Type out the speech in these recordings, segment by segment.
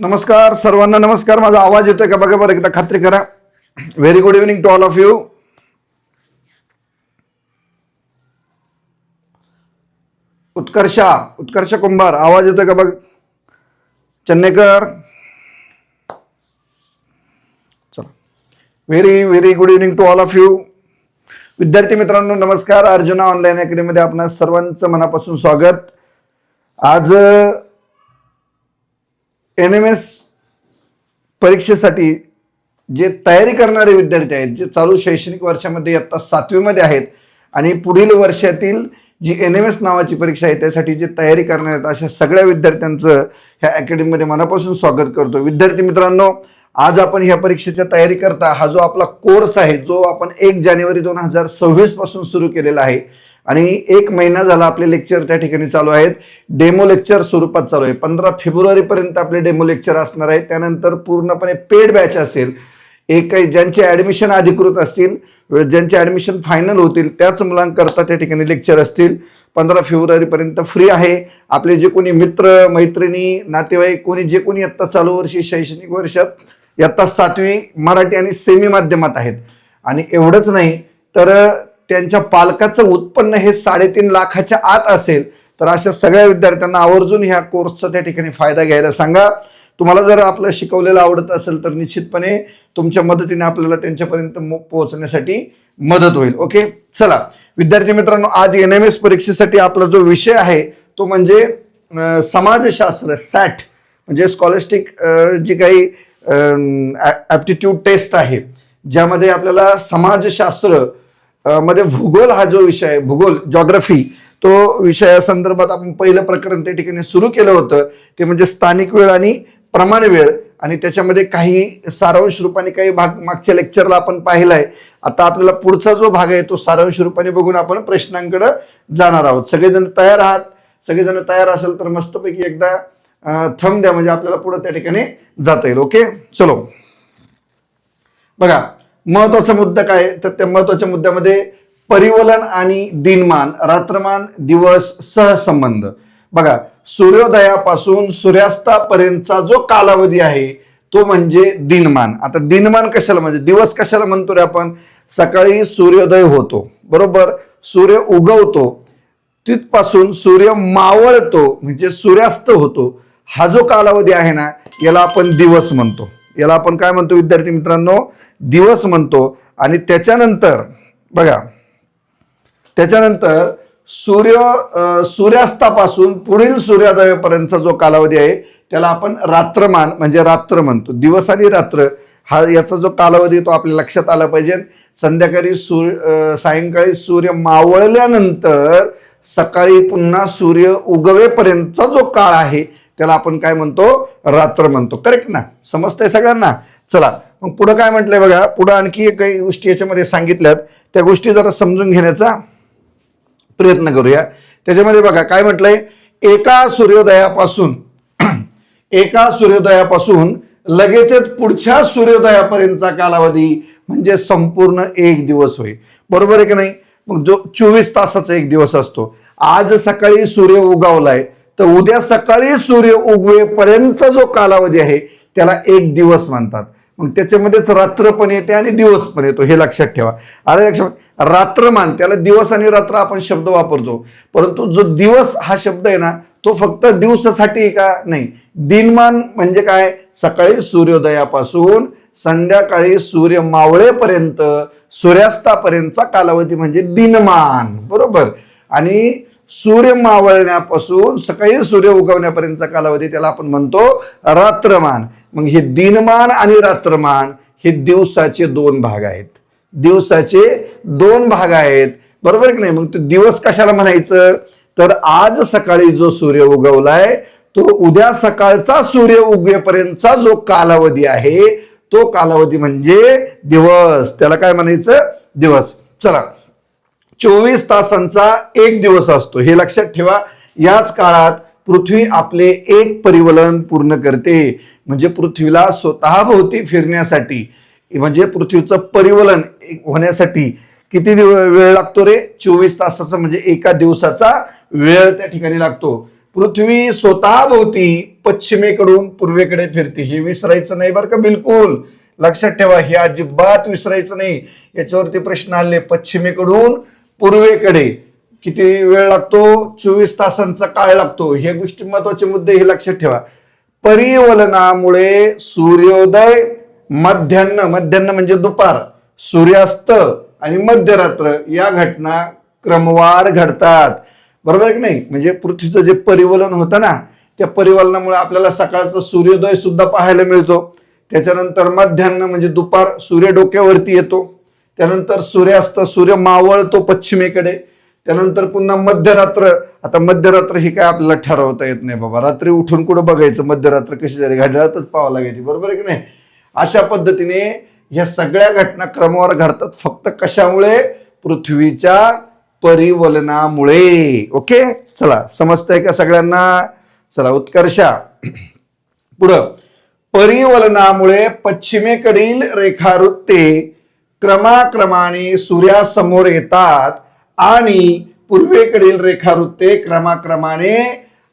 नमस्कार सर्वांना नमस्कार. माझा आवाज येतोय का? बघा बरं एकदा खात्री करा. Very good evening to all of you Utkarsha Utkarsh Kumbhar आवाज येतोय का? बघ. चन्नेकर. चला. Very very good evening to all of you विद्यार्थी मित्रांनो नमस्कार. अर्जुना ऑनलाईन अकॅडमीमध्ये आपणा सर्वांचं मनापासून स्वागत. आज एन एम एस परीक्षेसाठी जे तयारी करणारे विद्यार्थी आहेत जे चालू शैक्षणिक वर्षामध्ये आत्ता सातवीमध्ये आहेत आणि पुढील वर्षातील जी एन एम एस नावाची परीक्षा आहे त्यासाठी जे तयारी करणार आहेत अशा सगळ्या विद्यार्थ्यांचं ह्या अकॅडमीमध्ये मनापासून स्वागत करतो. विद्यार्थी मित्रांनो आज आपण ह्या परीक्षेच्या तयारी करता हा जो आपला कोर्स आहे जो आपण एक जानेवारी दोन हजार सव्वीसपासून सुरू केलेला आहे आणि एक महिना झाला आपले लेक्चर त्या ठिकाणी चालू आहेत. डेमो लेक्चर स्वरूपात चालू आहे. पंधरा फेब्रुवारीपर्यंत आपले डेमो लेक्चर असणार आहे त्यानंतर पूर्णपणे पेड बॅच असेल. एक काही ज्यांचे ॲडमिशन अधिकृत असतील ज्यांचे ॲडमिशन फायनल होतील त्याच मुलांकरता त्या ठिकाणी लेक्चर असतील. पंधरा फेब्रुवारीपर्यंत फ्री आहे. आपले जे कोणी मित्र मैत्रिणी नातेवाईक कोणी जे कोणी आत्ता चालू वर्षी शैक्षणिक वर्षात इयत्ता सातवी मराठी आणि सेमी माध्यमात आहेत. आणि एवढंच नाही तर त्यांच्या पालकाचं उत्पन्न हे साडेतीन लाखाच्या आत असेल तर अशा सगळ्या विद्यार्थ्यांना आवर्जून ह्या कोर्सचा त्या ठिकाणी फायदा घ्यायला सांगा. तुम्हाला जर आपलं शिकवलेलं आवडत असेल तर निश्चितपणे तुमच्या मदतीने आपल्याला त्यांच्यापर्यंत मो- पोहोचण्यासाठी मदत होईल. ओके चला. विद्यार्थी मित्रांनो आज एन एम एस परीक्षेसाठी आपला जो विषय आहे तो म्हणजे समाजशास्त्र सॅट. म्हणजे स्कॉलिस्टिक जी काही ॲप्टिट्यूड टेस्ट आहे ज्यामध्ये आपल्याला समाजशास्त्र मध्ये भूगोल हा जो विषय आहे भूगोल जॉग्रफी तो विषयासंदर्भात आपण पहिलं प्रकरण त्या ठिकाणी सुरू केलं होतं. ते म्हणजे स्थानिक वेळ आणि प्रमाण वेळ. आणि त्याच्यामध्ये काही सारांश रूपाने काही भाग मागच्या लेक्चरला आपण पाहिलाय. आता आपल्याला पुढचा जो भाग आहे तो सारांश रूपाने बघून आपण प्रश्नांकडे जाणार आहोत. सगळेजण तयार आहात? सगळेजण तयार असेल तर मस्तपैकी एकदा थंब द्या. म्हणजे आपल्याला पुढे त्या ठिकाणी जाता येईल. ओके? चलो. बघा. महत्त्वाचा मुद्दा काय? तर त्या महत्त्वाच्या मुद्द्यामध्ये परिवलन आणि दिनमान रात्रमान दिवस सहसंबंध. बघा सूर्योदयापासून सूर्यास्तापर्यंतचा जो कालावधी आहे तो म्हणजे दिनमान. आता दिनमान कशाला म्हणजे? दिवस कशाला म्हणतो रे आपण? सकाळी सूर्योदय होतो. बरोबर? सूर्य उगवतो. तिथपासून सूर्य मावळतो म्हणजे सूर्यास्त होतो. हा जो कालावधी आहे ना याला आपण दिवस म्हणतो. याला आपण काय म्हणतो विद्यार्थी मित्रांनो? दिवस म्हणतो आणि त्याच्यानंतर बघा त्याच्यानंतर सूर्य सूर्यास्तापासून पुढील सूर्योदयापर्यंतचा जो कालावधी आहे त्याला आपण रात्रमान म्हणजे रात्र म्हणतो. दिवस आणि रात्र हा याचा जो कालावधी तो आपल्या लक्षात आला पाहिजे. संध्याकाळी सूर्य सायंकाळी सूर्य मावळल्यानंतर सकाळी पुन्हा सूर्य उगवेपर्यंतचा जो काळ आहे त्याला आपण काय म्हणतो? रात्र म्हणतो. करेक्ट ना? समजतंय सगळ्यांना? चला मग पुढं काय म्हटलंय बघा पुढं आणखी काही गोष्टी याच्यामध्ये सांगितल्यात. त्या गोष्टी जरा समजून घेण्याचा प्रयत्न करूया. त्याच्यामध्ये बघा काय म्हटलंय? एका सूर्योदयापासून एका सूर्योदयापासून लगेचच पुढच्या सूर्योदयापर्यंतचा कालावधी म्हणजे संपूर्ण एक दिवस होईल बरोबर आहे की नाही? मग जो चोवीस तासाचा एक दिवस असतो. आज सकाळी सूर्य उगवलाय तर उद्या सकाळी सूर्य उगवेपर्यंतचा जो कालावधी आहे त्याला एक दिवस म्हणतात. मग त्याच्यामध्येच रात्र पण येते आणि दिवस पण येतो हे लक्षात ठेवा. आलं लक्षात रात्रमान त्याला दिवस आणि रात्र आपण शब्द वापरतो. परंतु जो दिवस हा शब्द आहे ना तो फक्त दिवसासाठी का? नाही. दिनमान म्हणजे काय? सकाळी सूर्योदयापासून संध्याकाळी सूर्य मावळेपर्यंत सूर्यास्तापर्यंतचा कालावधी म्हणजे दिनमान. बरोबर? आणि सूर्य मावळण्यापासून सकाळी सूर्य उगवण्यापर्यंतचा कालावधी त्याला आपण म्हणतो रात्रमान. मग हे दिनमान आणि रात्रमान हे दिवसाचे दोन भाग आहेत. दिवसाचे दोन भाग आहेत. बरोबर की नाही? मग तो दिवस कशाला म्हणायचं? तर आज सकाळी जो सूर्य उगवलाय तो उद्या सकाळचा सूर्य उगवेपर्यंतचा जो कालावधी आहे तो कालावधी म्हणजे दिवस. त्याला काय म्हणायचं? दिवस. चला. चोवीस तासांचा एक दिवस असतो. हे लक्षात ठेवा. याच काळात पृथ्वी आपले एक परिवलन पूर्ण करते. म्हणजे पृथ्वीला स्वतःभोवती फिरण्यासाठी म्हणजे पृथ्वीचं परिवलन होण्यासाठी किती दिव- वेळ लागतो रे? चोवीस तासाचा म्हणजे एका दिवसाचा वेळ त्या ठिकाणी लागतो. पृथ्वी स्वतःभोवती पश्चिमेकडून पूर्वेकडे फिरते. हे विसरायचं नाही बरं का? बिलकुल. लक्षात ठेवा हे अजिबात विसरायचं नाही. याच्यावरती प्रश्न आले. पश्चिमेकडून पूर्वेकडे किती वेळ लागतो? चोवीस तासांचा काळ लागतो. हे गोष्टी महत्त्वाचे मुद्दे हे लक्षात ठेवा. परिवलनामुळे सूर्योदय मध्यान्न मध्यान्न म्हणजे दुपार सूर्यास्त आणि मध्यरात्र या घटना क्रमवार घडतात. बरोबर आहे की नाही? म्हणजे पृथ्वीचं जे परिवलन होतं ना त्या परिवलनामुळे आपल्याला सकाळचा सूर्योदय सुद्धा पाहायला मिळतो. त्याच्यानंतर मध्यान्न म्हणजे दुपार सूर्य डोक्यावरती येतो. त्यानंतर सूर्यास्त सूर्य मावळतो पश्चिमेकडे. त्यानंतर पुन्हा मध्यरात्र आता मध्यरात्र ही काय आपल्याला ठरवता येत नाही बाबा. रात्री उठून कुठं बघायचं? मध्यरात्र कशी झाली? घड्याळातच पाहावं लागायची. बरोबर आहे की नाही? अशा पद्धतीने ह्या सगळ्या घटना क्रमवार घडतात. फक्त कशामुळे? पृथ्वीच्या परिवलनामुळे. ओके? चला समजतंय का सगळ्यांना? चला उत्कर्षा पुढं. परिवलनामुळे पश्चिमेकडील रेखावृत्ते क्रमाक्रमाने सूर्यासमोर येतात आणि पूर्वेकडील रेखावृत्ते क्रमाक्रमाने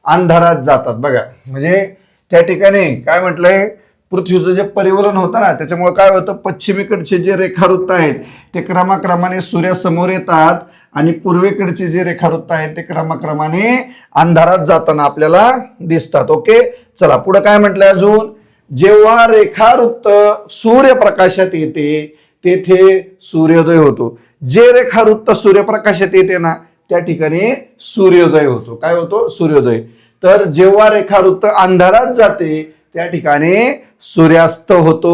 अंधारात जातात. बघा म्हणजे त्या ठिकाणी काय म्हटलंय? पृथ्वीचं जे परिवलन होतं ना त्याच्यामुळे काय होतं? पश्चिमेकडचे जे रेखावृत्त आहेत ते क्रमाक्रमाने सूर्यासमोर येतात आणि पूर्वेकडचे जे रेखावृत्त आहेत ते क्रमाक्रमाने अंधारात जाताना आपल्याला दिसतात. ओके? चला पुढे काय म्हटलंय अजून? जेव्हा रेखावृत्त सूर्यप्रकाशात येते तेथे सूर्योदय होतो. जे रेखावृत्त सूर्यप्रकाशात येते ना त्या ठिकाणी सूर्योदय होतो. काय होतो? सूर्योदय. तर जेव्हा रेखावृत्त अंधारात जाते त्या ठिकाणी सूर्यास्त होतो.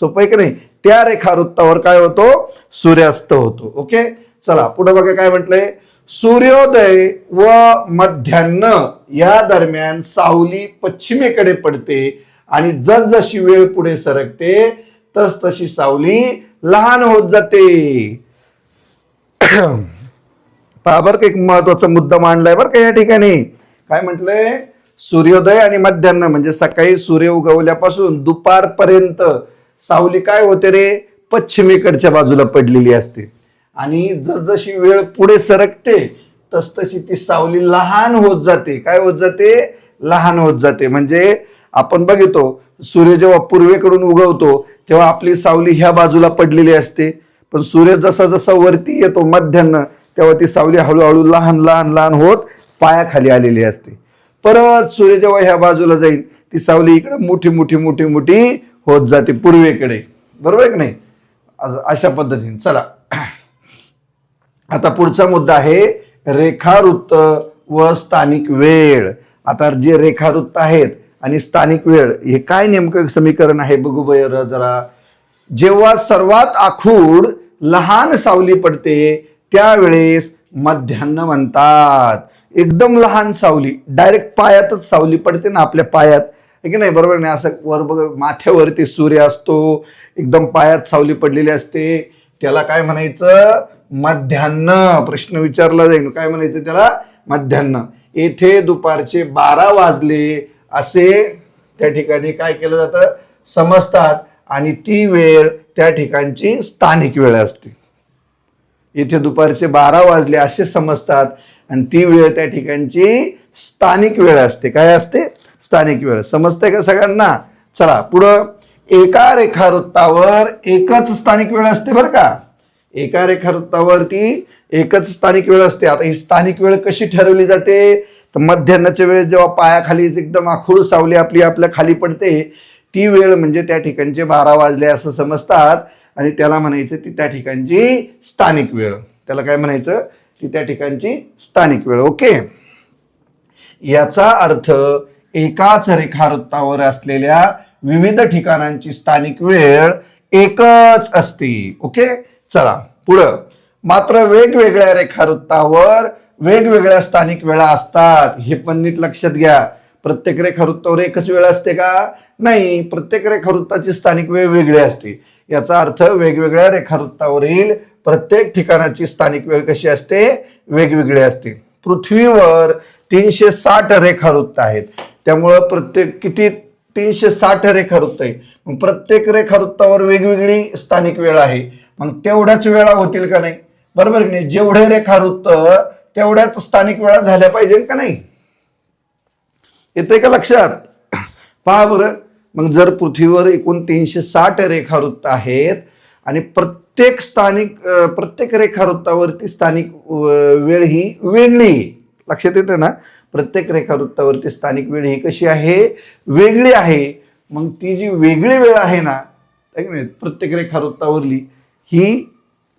सोपं आहे की नाही? त्या रेखावृत्तावर काय होतो? सूर्यास्त होतो. ओके? चला पुढे बघा काय म्हटलंय. सूर्योदय व मध्यान्न या दरम्यान सावली पश्चिमेकडे पडते आणि जसजशी वेळ पुढे सरकते तस तशी सावली लहान होत जाते. पहा बरं का एक महत्त्वाचा मुद्दा मांडलाय बरं का या ठिकाणी. काय म्हटलंय? सूर्योदय आणि मध्यान्ह म्हणजे सकाळी सूर्य उगवल्यापासून दुपारपर्यंत सावली काय होते रे? पश्चिमेकडच्या बाजूला पडलेली असते. आणि जसजशी वेळ पुढे सरकते तसतशी ती सावली लहान होत जाते. काय होत जाते? लहान होत जाते. म्हणजे आपण बघितो सूर्य जेव्हा पूर्वेकडून उगवतो तेव्हा आपली सावली ह्या बाजूला पडलेली असते. पण सूर्य जसा जसा वरती येतो मध्यान्ह तेव्हा ती सावली हळूहळू लहान लहान लहान होत पायाखाली आलेली असते. परत सूर्य जेव्हा ह्या बाजूला जाईल ती सावली इकडे मोठी मोठी मोठी मोठी होत जाते पूर्वेकडे. बरोबर आहे की नाही? अशा पद्धतीने. चला. आता पुढचा मुद्दा आहे रेखावृत्त व स्थानिक वेळ. आता जे रेखावृत्त आहेत आणि स्थानिक वेळ हे काय नेमकं समीकरण आहे बघू बरं जरा. जेव्हा सर्वात आखूड लहान सावली पडते त्यावेळेस मध्यान्न म्हणतात. एकदम लहान सावली डायरेक्ट पायातच सावली पडते ना आपल्या पायात. की नाही? बरोबर नाही असं वर बघ माथ्यावरती सूर्य असतो एकदम पायात सावली पडलेली असते. त्याला काय म्हणायचं? मध्यान्न प्रश्न विचारला जाईल. काय म्हणायचं त्याला? मध्यान्न येथे दुपारचे बारा वाजले असे त्या ठिकाणी काय केलं जातं? समजतात. आणि ती वेळ त्या ठिकाणची स्थानिक वेळ असते. इथे दुपारचे बारा वाजले असे समजतात. आणि ती वेळ त्या ठिकाणची स्थानिक वेळ असते. काय असते? स्थानिक वेळ. समजते का सगळ्यांना? चला पुढं. एका रेखावृत्तावर एकच स्थानिक वेळ असते बरं का. एका रेखावृत्तावरती एकच स्थानिक वेळ असते. आता ही स्थानिक वेळ कशी ठरवली जाते? तर मध्यान्नाच्या वेळेस जेव्हा पायाखाली एकदम आखूड सावली आपली आपल्या खाली पडते ती वेळ म्हणजे त्या ठिकाणचे बारा वाजले असं समजतात. आणि त्याला म्हणायचं ती त्या ठिकाणची स्थानिक वेळ. त्याला काय म्हणायचं? ती त्या ठिकाणची स्थानिक वेळ. ओके? याचा अर्थ एकाच रेखावृत्तावर असलेल्या विविध ठिकाणांची स्थानिक वेळ एकच असते. ओके? चला पुढं. मात्र वेगवेगळ्या रेखावृत्तावर वेगवेगळ्या स्थानिक वेळा असतात. हे पण नीट लक्षात घ्या. प्रत्येक रेखावृत्तावर एकच वेळ असते का? नाही. प्रत्येक रेखावृत्ताची स्थानिक वेळ वेगळी असते. याचा अर्थ वेगवेगळ्या रेखावृत्तावरील प्रत्येक ठिकाणाची स्थानिक वेळ कशी असते? वेगवेगळी असते पृथ्वीवर तीनशे साठ रेखावृत्त आहेत. त्यामुळं प्रत्येक किती? तीनशे साठ रेखावृत्त आहे मग प्रत्येक रेखावृत्तावर वेगवेगळी स्थानिक वेळ आहे. मग तेवढ्याच वेळा होतील का नाही? बरोबर की नाही? जेवढे रेखावृत्त तेवढ्याच स्थानिक वेळा झाल्या पाहिजे का नाही? येते का लक्षात? पहा बरं. मग जर पृथ्वीवर एकूण तीनशे साठ रेखावृत्त आहेत आणि प्रत्येक स्थानिक प्रत्येक रेखावृत्तावरती स्थानिक वेळ ही वेगळी आहे. लक्षात येते ना? प्रत्येक रेखावृत्तावरती स्थानिक वेळ ही कशी आहे? वेगळी आहे. मग ती जी वेगळी वेळ आहे ना की नाही? प्रत्येक रेखावृत्तावरली ही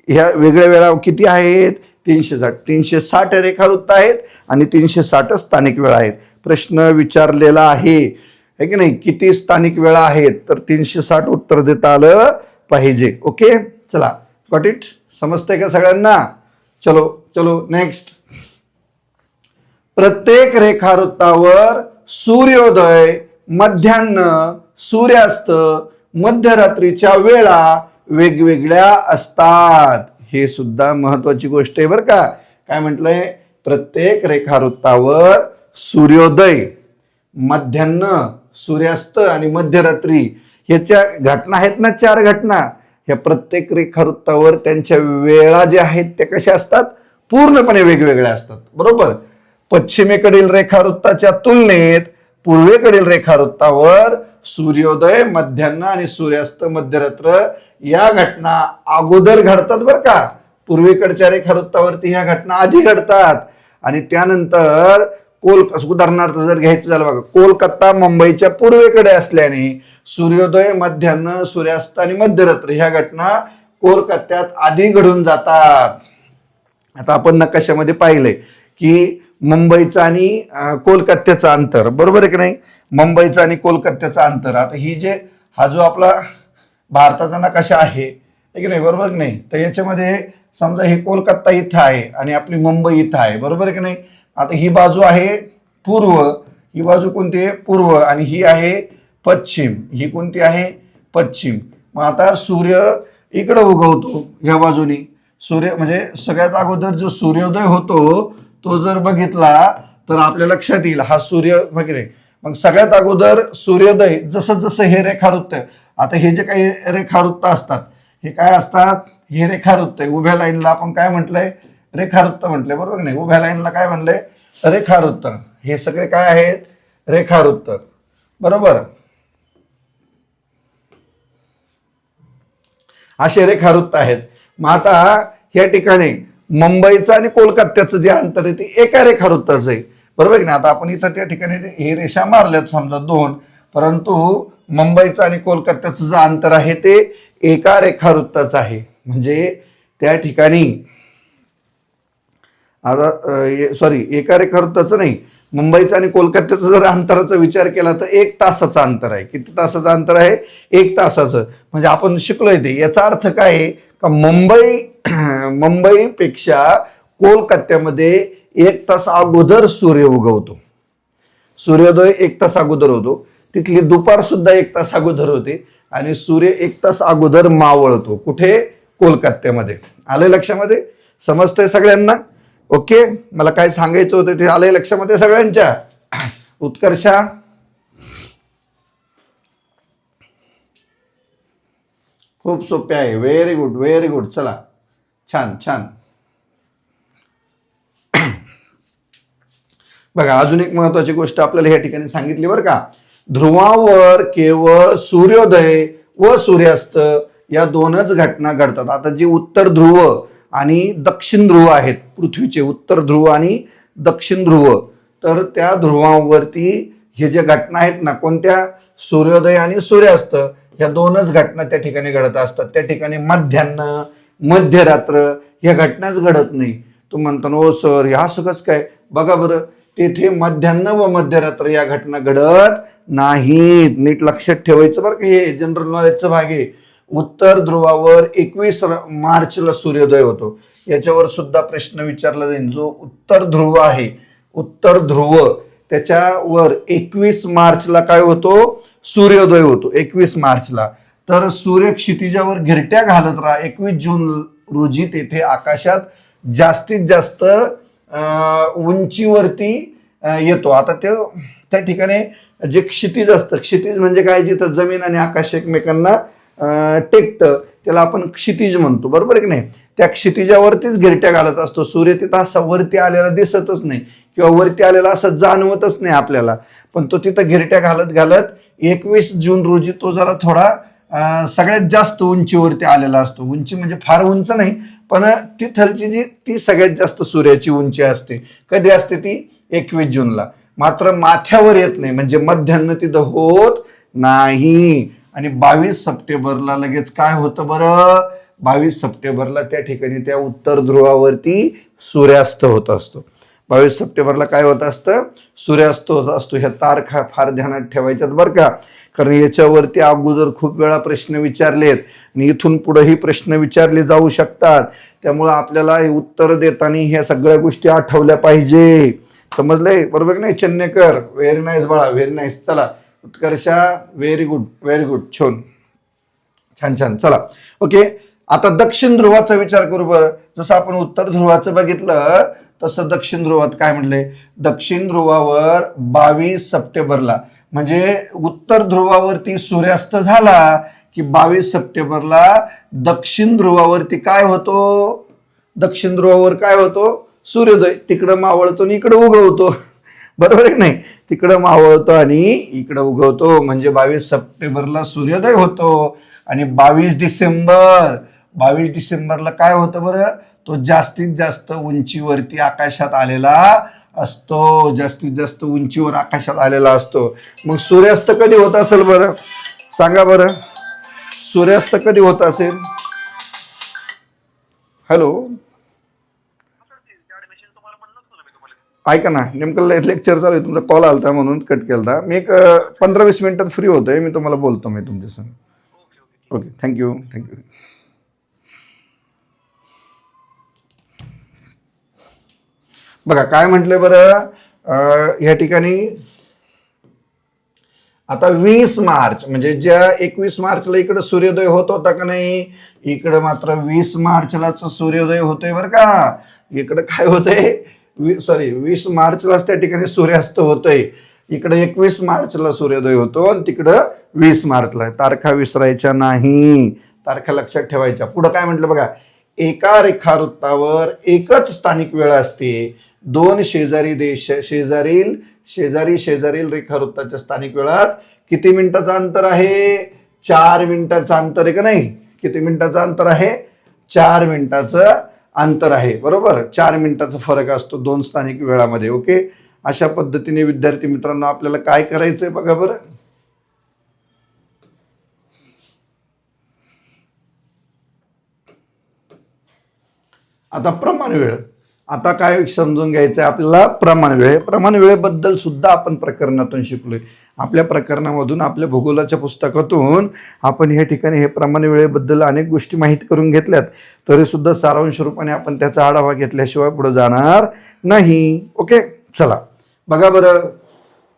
ह्या वेगळ्या वेळा किती आहेत? तीनशे साठ तीनशे साठ रेखावृत्त आहेत आणि तीनशे साठ स्थानिक वेळा आहेत. प्रश्न विचारलेला आहे. है की नाही? किती स्थानिक वेळा आहेत तर तीनशे साठ उत्तर देता आलं पाहिजे. ओके? चला गॉट इट समजतंय का सगळ्यांना? चलो चलो नेक्स्ट प्रत्येक रेखावृत्तावर सूर्योदय मध्यान्न सूर्यास्त मध्यरात्रीच्या वेळा वेगवेगळ्या असतात. हे सुद्धा महत्वाची गोष्ट आहे बरं का. काय म्हटलंय? प्रत्येक रेखावृत्तावर सूर्योदय मध्यान्न सूर्यास्त आणि मध्यरात्री ह्याच्या घटना आहेत ना चार घटना. ह्या प्रत्येक रेखावृत्तावर त्यांच्या वेळा ज्या आहेत त्या कशा असतात? पूर्णपणे वेगवेगळ्या असतात. बरोबर? पश्चिमेकडील रेखावृत्ताच्या तुलनेत पूर्वेकडील रेखावृत्तावर सूर्योदय मध्यान्ह आणि सूर्यास्त मध्यरात्र या घटना अगोदर घडतात बरं का. पूर्वेकडच्या रेखावृत्तावरती ह्या घटना आधी घडतात. आणि त्यानंतर कोल उदाहरणार्थ जर घ्यायचं झालं बघा कोलकाता मुंबईच्या पूर्वेकडे असल्याने सूर्योदय मध्यान्न सूर्यास्त आणि मध्यरात्र ह्या घटना कोलकात्यात आधी घडून जातात. आता आपण नकाशामध्ये पाहिलंय की मुंबईचं आणि कोलकात्याचं अंतर बरोबर आहे की नाही? मुंबईचं आणि कोलकात्याचं अंतर. आता ही जे हा जो आपला भारताचा नकाशा आहे की नाही? बरोबर की नाही? तर याच्यामध्ये समजा हे कोलकाता इथं आहे आणि आपली मुंबई इथं आहे बरोबर आहे की नाही? आता ही बाजू आहे पूर्व ही बाजू कोणती आहे? पूर्व आणि ही आहे पश्चिम. ही कोणती आहे? पश्चिम. मग आता सूर्य इकडं उगवतो ह्या बाजूनी. सूर्य म्हणजे सगळ्यात अगोदर जो सूर्योदय होतो तो जर बघितला तर आपल्या लक्षात येईल हा सूर्य वगैरे. मग सगळ्यात अगोदर सूर्योदय जसं जसं हे रेखावृत्त आता हे जे काही रेखावृत्त असतात हे काय असतात? हे रेखावृत्त. आहे उभ्या लाईनला आपण काय म्हटलंय? रेखावृत्त म्हटलंय बरोबर नाही? उभ्या लाईनला काय म्हणलंय? रेखावृत्त. हे सगळे काय आहेत? रेखावृत्त. बरोबर? असे रेखावृत्त आहेत. मग आता या ठिकाणी मुंबईचं आणि कोलकात्याचं जे अंतर आहे ते एका रेखावृत्ताचं आहे. बरोबर की ना आता आपण इथं त्या ठिकाणी हे रेषा मारल्यात समजा दोन. परंतु मुंबईचं आणि कोलकात्याचं जे अंतर आहे ते एका रेखावृत्ताचं आहे. म्हणजे त्या ठिकाणी आता सॉरी एका रेखावृत्ताचं नाही. मुंबईचं आणि कोलकात्याचं जर अंतराचा विचार केला तर एक तासाचं अंतर आहे. किती तासाचं अंतर आहे? एक तासाचं. म्हणजे आपण शिकलोय ते. याचा अर्थ काय आहे? का मुंबई मुंबईपेक्षा कोलकात्यामध्ये एक तास अगोदर सूर्य उगवतो. सूर्योदय एक तास अगोदर होतो. तिथली दुपार सुद्धा एक तास अगोदर होते. आणि सूर्य एक तास अगोदर मावळतो. कुठे? कोलकात्यामध्ये. आलंय लक्षामध्ये? समजतंय सगळ्यांना? ओके मला काय सांगायचं होतं ते आलंय लक्षामध्ये सगळ्यांच्या. उत्कर्षा. खूप सोपे आहे. व्हेरी गुड व्हेरी गुड चला. छान छान. बघा अजून एक महत्वाची गोष्ट आपल्याला या ठिकाणी सांगितली बरं का. ध्रुवावर केवळ सूर्योदय व सूर्यास्त या दोनच घटना घडतात. आता जी उत्तर ध्रुव आणि दक्षिण ध्रुव आहेत पृथ्वीचे उत्तर ध्रुव आणि दक्षिण ध्रुव. तर त्या ध्रुवावरती हे जे घटना आहेत ना कोणत्या सूर्योदय आणि सूर्यास्त ह्या दोनच घटना त्या ठिकाणी घडत असतात. त्या ठिकाणी मध्यान्न मध्यरात्र ह्या घटनाच घडत नाही. तू म्हणतो ना ओ सर ह्या असं कसं काय? बघा बरं तेथे मध्यान्ह व मध्यरात्र या घटना घडत नाहीत. नीट लक्षात ठेवायचं बरं का हे जनरल नॉलेजचं भाग आहे. उत्तर ध्रुवावर एकवीस मार्चला सूर्योदय होतो. याच्यावर सुद्धा प्रश्न विचारला जाईल. जो उत्तर ध्रुव आहे उत्तर ध्रुव त्याच्यावर एकवीस मार्चला काय होतो? सूर्योदय होतो एकवीस मार्चला. तर सूर्य क्षितिजावर घिरट्या घालत राहा. एकवीस जून रोजी तेथे आकाशात जास्तीत जास्त उंचीवरती येतो. आता ते त्या ठिकाणी जे क्षितिज असतं क्षितिज म्हणजे काय? जिथं जमीन आणि आकाश एकमेकांना टेकतं. त्याला आपण क्षितिज म्हणतो. बरोबर की नाही? त्या क्षितिजावरतीच गिरट्या घालत असतो. सूर्य तिथं असा वरती आलेला दिसतच नाही किंवा वरती आलेला असं जाणवतच नाही आपल्याला. पण तो तिथं गिरट्या घालत घालत एकवीस जून रोजी तो जरा थोडा सगळ्यात जास्त उंचीवरती आलेला असतो. उंची म्हणजे फार उंच नाही पण तिथलची जी ती सगळ्यात जास्त सूर्याची उंची असते. कधी असते ती? एकवीस जूनला. मात्र माथ्यावर येत नाही. म्हणजे मध्यान्ह तिथं होत नाही. आणि बावीस सप्टेंबरला लगेच काय होतं बरं? बावीस सप्टेंबरला त्या ठिकाणी त्या उत्तर ध्रुवावरती सूर्यास्त होत असतो. बावीस सप्टेंबरला काय होत असतं? सूर्यास्त होत असतो. ह्या तारखा फार ध्यानात ठेवायच्यात बरं का. कारण याच्यावरती अगोदर खूप वेळा प्रश्न विचारलेत आणि इथून पुढेही प्रश्न विचारले जाऊ शकतात. त्यामुळं आपल्याला हे उत्तर देताना ह्या सगळ्या गोष्टी आठवल्या पाहिजे. समजलंय? बरोबर नाही चन्नेकर? व्हेरी नाईस बाळा व्हेरी नाईस चला. Utkarsha very good very good छान. छान छान. चला. ओके आता दक्षिण ध्रुवाचा विचार करू बरं. जसं आपण उत्तर ध्रुवाचं बघितलं तसं दक्षिण ध्रुवात काय म्हणले दक्षिण ध्रुवावर बावीस सप्टेंबरला. म्हणजे उत्तर ध्रुवावरती सूर्यास्त झाला की बावीस सप्टेंबरला दक्षिण ध्रुवावरती काय होतो? दक्षिण ध्रुवावर काय होतो? सूर्योदय. तिकडं मावळतो आणि इकडं उगवतो. बरोबर आहे की नाही? तिकडं मावळतो आणि इकडं उगवतो. म्हणजे बावीस सप्टेंबरला सूर्योदय होतो आणि बावीस डिसेंबर बावीस डिसेंबरला काय होतं बरं? तो जास्तीत जास्त उंचीवरती आकाशात आलेला असतो. जास्तीत जास्त उंचीवर आकाशात आलेला असतो. मग सूर्यास्त कधी होत असेल बरं? सांगा बरं. सूर्यास्त कधी होत असेल? हॅलो? ऐका ना नेमकं लेक्चर चालू आहे तुमचा कॉल आलता म्हणून कट केलता. मी एक पंधरा वीस मिनिटात फ्री होतोय मी तुम्हाला बोलतो मी तुमच्यासंग okay thank you thank you बघा काय म्हटलंय बरं या ठिकाणी आता वीस मार्च म्हणजे ज्या एकवीस मार्चला इकडं सूर्योदय होत होता का नाही इकडं मात्र वीस मार्चलाच सूर्योदय होतोय बरं का. इकडं काय होतंय? सॉरी वीस मार्चलाच त्या ठिकाणी सूर्यास्त होतोय. इकडे एकवीस मार्चला सूर्योदय होतो आणि तिकडं वीस मार्चला तारखा विसरायच्या नाही. तारखा लक्षात ठेवायच्या. पुढं काय म्हटलं बघा एका रेखावृत्तावर एकच स्थानिक वेळ असते. दोन शेजारी देश शेजारील शेजारी शेजारील रेखावृत्ताच्या स्थानिक वेळात किती मिनिटाचं अंतर आहे? चार मिनिटाचं अंतर आहे का नाही? किती मिनिटाचं अंतर आहे? चार मिनिटाचं अंतर आहे बरोबर? चार मिनिटाचा फरक असतो दोन स्थानिक वेळामध्ये ओके? अशा पद्धतीने विद्यार्थी मित्रांनो आपल्याला काय करायचंय बघा बरं? आता प्रमाण वेळ. आता काय समजून घ्यायचं आहे आपल्याला? प्रमाण वेळ. प्रमाण वेळेबद्दल सुद्धा आपण प्रकरणातून शिकलोय. आपल्या प्रकरणामधून आपल्या भूगोलाच्या पुस्तकातून आपण या ठिकाणी हे प्रमाण वेळेबद्दल अनेक गोष्टी माहीत करून घेतल्यात. तरी सुद्धा सारांश रूपाने आपण त्याचा आढावा घेतल्याशिवाय पुढे जाणार नाही. ओके? चला. बघा बरं.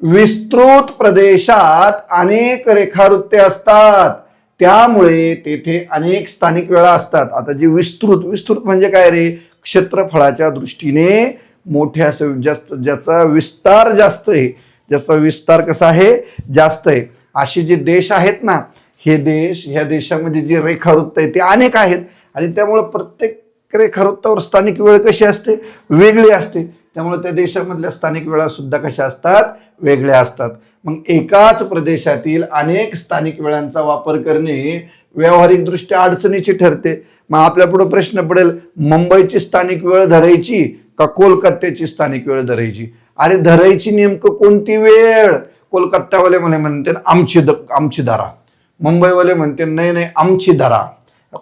विस्तृत प्रदेशात अनेक रेखावृत्ते असतात. त्यामुळे तेथे अनेक स्थानिक वेळा असतात. आता जी विस्तृत विस्तृत म्हणजे काय रे? क्षेत्रफळाच्या दृष्टीने मोठ्या असं जास्त ज्याचा विस्तार जास्त आहे. ज्याचा विस्तार कसा आहे? जास्त आहे. असे जे देश आहेत ना हे देश ह्या देशामध्ये जे रेखावृत्त आहे ते अनेक आहेत. आणि त्यामुळं प्रत्येक रेखावृत्तावर स्थानिक वेळ कशी असते? वेगळी असते. त्यामुळे त्या देशामधल्या स्थानिक वेळा सुद्धा कशा असतात? वेगळ्या असतात. मग एकाच प्रदेशातील अनेक स्थानिक वेळांचा वापर करणे व्यावहारिकदृष्ट्या अडचणीची ठरते. मग आपल्यापुढं प्रश्न पडेल मुंबईची स्थानिक वेळ धरायची का कोलकात्याची स्थानिक वेळ धरायची? अरे धरायची नेमकं कोणती वेळ? कोलकात्यावाले म्हणे म्हणते आमची द आमची धरा. मुंबईवाले म्हणते नाही नाही आमची धरा.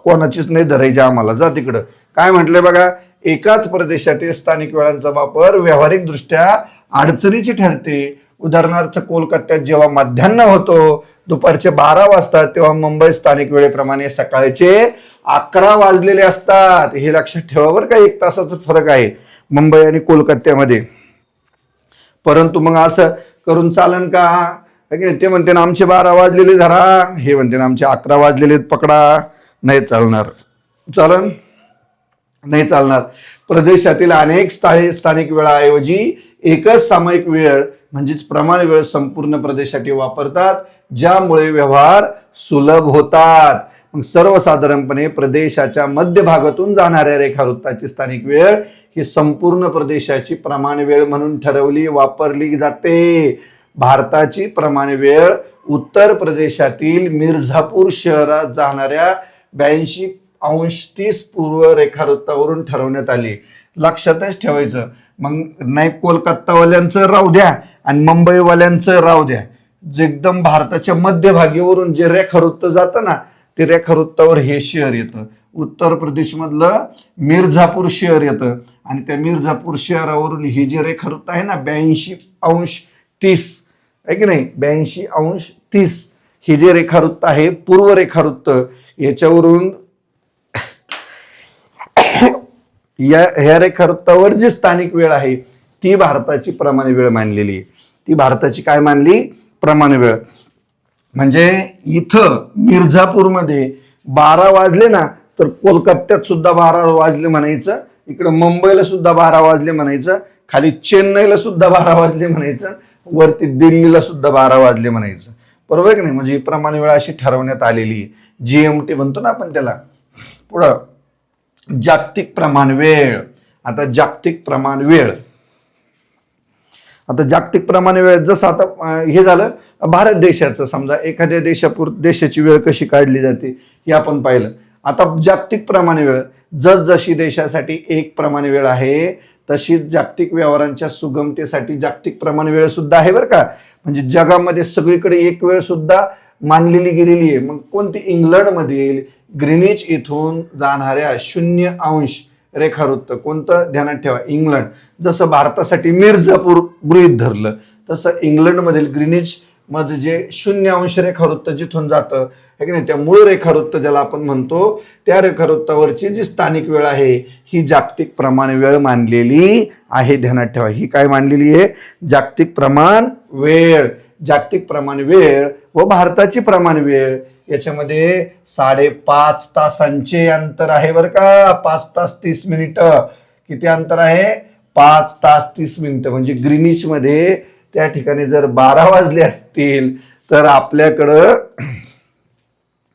कोणाचीच नाही धरायची आम्हाला. जा तिकडं. काय म्हटलंय बघा एकाच प्रदेशातील स्थानिक वेळांचा वापर व्यावहारिकदृष्ट्या अडचणीची ठरते. उदाहरणार्थ कोलकात्यात जेव्हा मध्यान्ह होतो दुपारचे बारा वाजतात तेव्हा मुंबई स्थानिक वेळेप्रमाणे सकाळचे अकरा वाजलेले असतात. हे लक्षात ठेवा बरं का एक तासाचा फरक आहे मुंबई आणि कोलकात्यामध्ये. परंतु मग असं करून चालन का? ते म्हणते ना आमचे बारा वाजलेले धरा. हे म्हणते ना आमचे अकरा वाजलेले पकडा. नाही चालणार. चालन? नाही चालणार. प्रदेशातील अनेक स्थायी स्थानिक वेळाऐवजी एकच सामायिक वेळ म्हणजेच प्रमाण वेळ संपूर्ण प्रदेशासाठी वापरतात ज्यामुळे व्यवहार सुलभ होतात. मग सर्वसाधारणपणे प्रदेशाच्या मध्यभागातून जाणाऱ्या रेखावृत्ताची स्थानिक वेळ ही संपूर्ण प्रदेशाची प्रमाण वेळ म्हणून ठरवली वापरली जाते. भारताची प्रमाण वेळ उत्तर प्रदेशातील मिर्झापूर शहरात जाणाऱ्या ब्याऐंशी अंश तीस पूर्व रेखावृत्तावरून ठरवण्यात आली. लक्षातच ठेवायचं. मग नाही कोलकातावाल्यांचं राहू द्या. आणि मुंबईवाल्यांचं राहू द्या. जे एकदम भारताच्या मध्यभागीवरून जे रेखावृत्त जातं ना ते रेखावृत्तावर हे शहर येतं. उत्तर प्रदेशमधलं मिर्झापूर शहर येतं. आणि त्या मिर्झापूर शहरावरून ही जे रेखावृत्त आहे ना ब्याऐंशी अंश तीस आहे की नाही? ब्याऐंशी अंश तीस हे जे रेखावृत्त आहे पूर्व रेखावृत्त याच्यावरून या ह्या रेखावृत्तावर जी स्थानिक वेळ आहे ती भारताची प्रमाणे वेळ मानलेली आहे. ती भारताची काय मानली? प्रमाण वेळ. म्हणजे इथं मिर्झापूरमध्ये बारा वाजले ना तर कोलकात्यात सुद्धा बारा वाजले म्हणायचं. इकडं मुंबईला सुद्धा बारा वाजले म्हणायचं. खाली चेन्नईला सुद्धा बारा वाजले म्हणायचं. वरती दिल्लीला सुद्धा बारा वाजले म्हणायचं. बरोबर की नाही? म्हणजे प्रमाण वेळ अशी ठरवण्यात आलेली आहे. जी एम टी म्हणतो ना आपण त्याला. पुढं जागतिक प्रमाण वेळ. आता जागतिक प्रमाण वेळ. आता जागतिक प्रमाण वेळ जसं आता हे झालं भारत देशाचं समजा एखाद्या देशापूर देशाची वेळ कशी काढली जाते हे आपण पाहिलं. आता जागतिक प्रमाण वेळ जसजशी देशासाठी एक प्रमाण वेळ आहे तशीच जागतिक व्यवहारांच्या सुगमतेसाठी जागतिक प्रमाण वेळ सुद्धा आहे बरं का. म्हणजे जगामध्ये सगळीकडे एक वेळ सुद्धा मानलेली गेलेली आहे. मग कोणती? इंग्लंडमधील ग्रीनिच इथून जाणाऱ्या शून्य अंश रेखावृत्त कोणतं? ध्यानात ठेवा इंग्लंड. जसं भारतासाठी मिर्झापूर गृहीत धरलं तसं इंग्लंडमधील ग्रीनिच माझं जे शून्य अंश रेखावृत्त जिथून जातं आहे की नाही? त्या मूळ रेखावृत्त ज्याला आपण म्हणतो त्या रेखावृत्तावरची जी स्थानिक वेळ आहे ही जागतिक प्रमाण वेळ मानलेली आहे. ध्यानात ठेवा ही काय मानलेली आहे? जागतिक प्रमाण वेळ. जागतिक प्रमाण वेळ व भारताची प्रमाण वेळ. याच्यामध्ये साडेपाच तासांचे अंतर आहे बरं का. पाच तास तीस मिनिटं. किती अंतर आहे? पाच तास तीस मिनिटं. म्हणजे ग्रीनिच मध्ये त्या ठिकाणी जर बारा वाजले असतील तर आपल्याकडं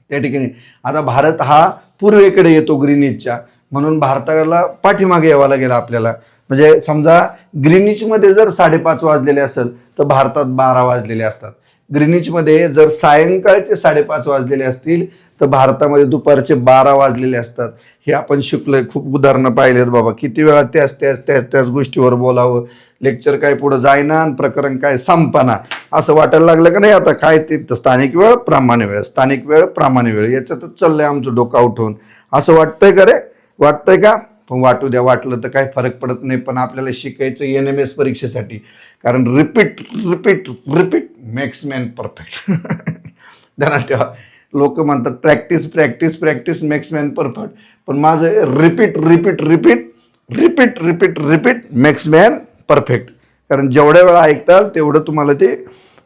त्या ठिकाणी आता भारत हा पूर्वेकडे येतो ग्रीनिचच्या म्हणून भारताला पाठीमागे यावा लागेल आपल्याला. म्हणजे समजा ग्रीनिचमध्ये जर साडेपाच वाजलेले असेल तर भारतात बारा वाजलेले असतात. ग्रीनिचमध्ये जर सायंकाळचे साडेपाच वाजलेले असतील तर भारतामध्ये दुपारचे बारा वाजलेले असतात. हे आपण शिकलोय खूप उदाहरणं पाहिलेत बाबा. किती वेळा त्याच त्याच त्याच त्याच गोष्टीवर बोलावं. लेक्चर काय पुढं जायना आणि प्रकरण काय संपना. असं वाटायला लागलं का नाही आता? काय ते स्थानिक वेळ प्रामाण्य वेळ. स्थानिक वेळ प्रामाण्य वेळ. याच्यातच चाललंय आमचं डोकं उठवून असं वाटतंय का रे? वाटतंय का? पण वाटू द्या वाटलं तर काही फरक पडत नाही पण आपल्याला शिकायचं एन एम एस परीक्षेसाठी. कारण repeat repeat repeat makes man perfect ध्यानात ठेवा. लोक म्हणतात practice practice practice makes man perfect पण माझं repeat repeat repeat repeat repeat repeat makes man perfect कारण जेवढ्या वेळा ऐकताल तेवढं तुम्हाला ते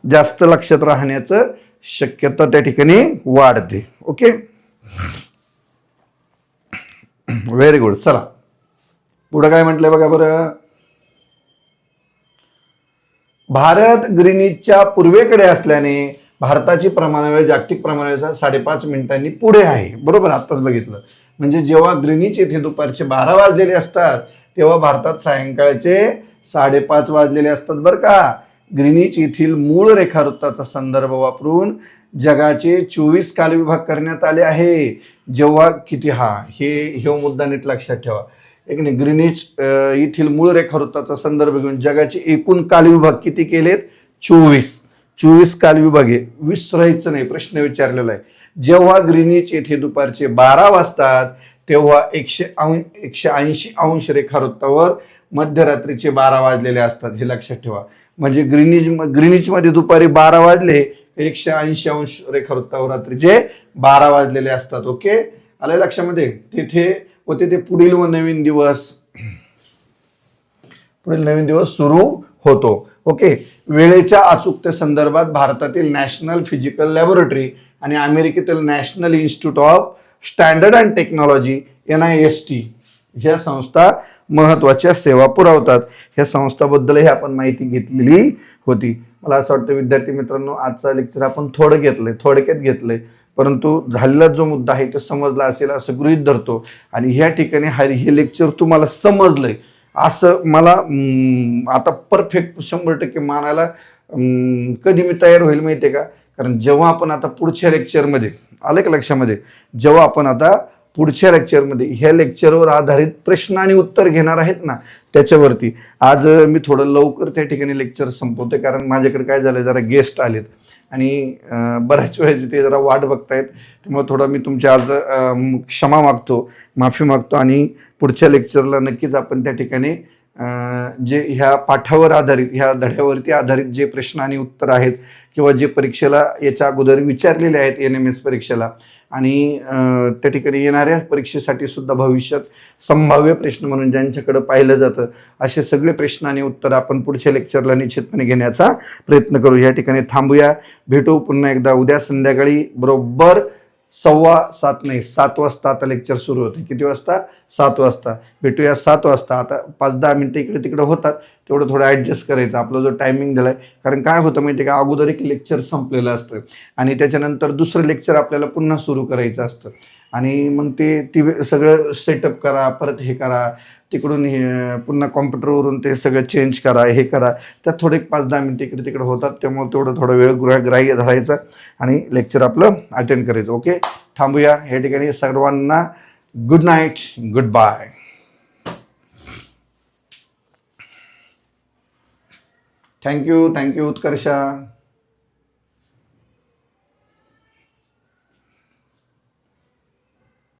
जास्त लक्षात राहण्याचं शक्यता त्या ठिकाणी वाढते. ओके व्हेरी गुड चला. पुढं काय म्हटलंय बघा बरं. भारत ग्रीनिजच्या पूर्वेकडे असल्याने भारताची प्रमाणवेळ जागतिक प्रमाणवेळेचा साडेपाच मिनिटांनी पुढे आहे. बरोबर आत्ताच बघितलं. म्हणजे जेव्हा ग्रीनिच येथे दुपारचे बारा वाजलेले असतात तेव्हा भारतात सायंकाळचे साडेपाच वाजलेले असतात बरं का. ग्रीनिच येथील मूळ रेखावृत्ताचा संदर्भ वापरून जगाचे चोवीस कालविभाग करण्यात आले आहे. जेव्हा किती हा हे हे मुद्दा नीट लक्षात ठेवा. एक नाही ग्रीनिच येथील मूळ रेखावृत्ताचा संदर्भ घेऊन जगाचे एकूण कालविभाग किती केलेत? चोवीस. चोवीस कालविभाग आहे विसरायचं नाही प्रश्न विचारलेला आहे. जेव्हा ग्रीनिच येथे दुपारचे बारा वाजतात तेव्हा एकशे अंश एकशे ऐंशी अंश रेखावृत्तावर मध्यरात्रीचे बारा वाजलेले असतात हे लक्षात ठेवा. म्हणजे ग्रीनिज ग्रीनिचमध्ये दुपारी बारा वाजले एकशे ऐंशी अंश रेखावृत्तावर रात्रीचे बारा वाजलेले असतात ओके? आलं लक्षामध्ये? तिथे होते ते पुढील व नवीन दिवस. पुढील नवीन दिवस सुरू होतो. ओके. वेळेच्या अचूकते संदर्भात भारतातील नॅशनल फिजिकल लॅबोरेटरी आणि अमेरिकेतील national institute of standard and technology N I S T ह्या संस्था महत्त्वाच्या सेवा पुरवतात. ह्या संस्थाबद्दलही आपण माहिती घेतलेली होती. मला असं वाटतं विद्यार्थी मित्रांनो आजचा लेक्चर आपण थोडं घेतलंय थोडक्यात घेतलंय. परंतु झालेला जो मुद्दा आहे तो समजला असेल असं गृहीत धरतो. आणि ह्या ठिकाणी हा हे लेक्चर तुम्हाला समजलंय. असं मला आता परफेक्ट शंभर टक्के मानायला कधी मी तयार होईल माहिती आहे का? कारण जेव्हा आपण आता पुढच्या लेक्चरमध्ये आलं का लक्षामध्ये? जेव्हा आपण आता पुढच्या लेक्चरमध्ये ह्या लेक्चरवर आधारित प्रश्न आणि उत्तर घेणार आहेत ना त्याच्यावरती. आज मी थोडं लवकर त्या ठिकाणी लेक्चर संपवतोय कारण माझ्याकडे काय झालं जरा गेस्ट आलेत. आणि बऱ्याच वेळेस ते जरा वाट बघतायत. त्यामुळे थोडं मी तुमच्या आज क्षमा मागतो माफी मागतो आणि पुढच्या लेक्चरला नक्कीच आपण त्या ठिकाणी जे ह्या पाठावर आधारित ह्या धड्यावरती आधारित जे प्रश्न आणि उत्तर आहेत किंवा जे परीक्षेला याच्या अगोदर विचारलेले आहेत एन एम एस परीक्षेला आणि त्या ठिकाणी येणाऱ्या परीक्षेसाठी सुद्धा भविष्यात संभाव्य प्रश्न म्हणून ज्यांच्याकडे पाहिलं जातं असे सगळे प्रश्न आणि उत्तर आपण पुढच्या लेक्चरला निश्चितपणे घेण्याचा प्रयत्न करू. या ठिकाणी थांबूया. भेटू पुन्हा एकदा. उद्या संध्याकाळी बरोबर सव्वा सात नाही सात वाजता आता लेक्चर सुरू होते किती वाजता? सात वाजता. भेटूया सात वाजता. आता पाच दहा मिनटं इकडे तिकडे होतात. तेवढं थोडं ॲडजस्ट करायचं. आपला जो टायमिंग दिलाय कारण काय होतं माहिती आहे का? अगोदर एक लेक्चर संपलेलं असतं. आणि त्याच्यानंतर दुसरं लेक्चर आपल्याला पुन्हा सुरू करायचं असतं. आणि मग ते ती वे- सगळं सेटअप करा परत हे करा. तिकडून हे पुन्हा कॉम्प्युटरवरून ते सगळं चेंज करा हे करा. त्यात थोडे एक पाच दहा मिनटं इकडे तिकडे होतात. त्यामुळे तेवढं थोडा वेळ ग्रा ग्राह्य धरायचा. आणि लेक्चर आपलं अटेंड करायचं. ओके थांबूया. या ठिकाणी सर्वांना good night good bye thank you thank you Utkarsha.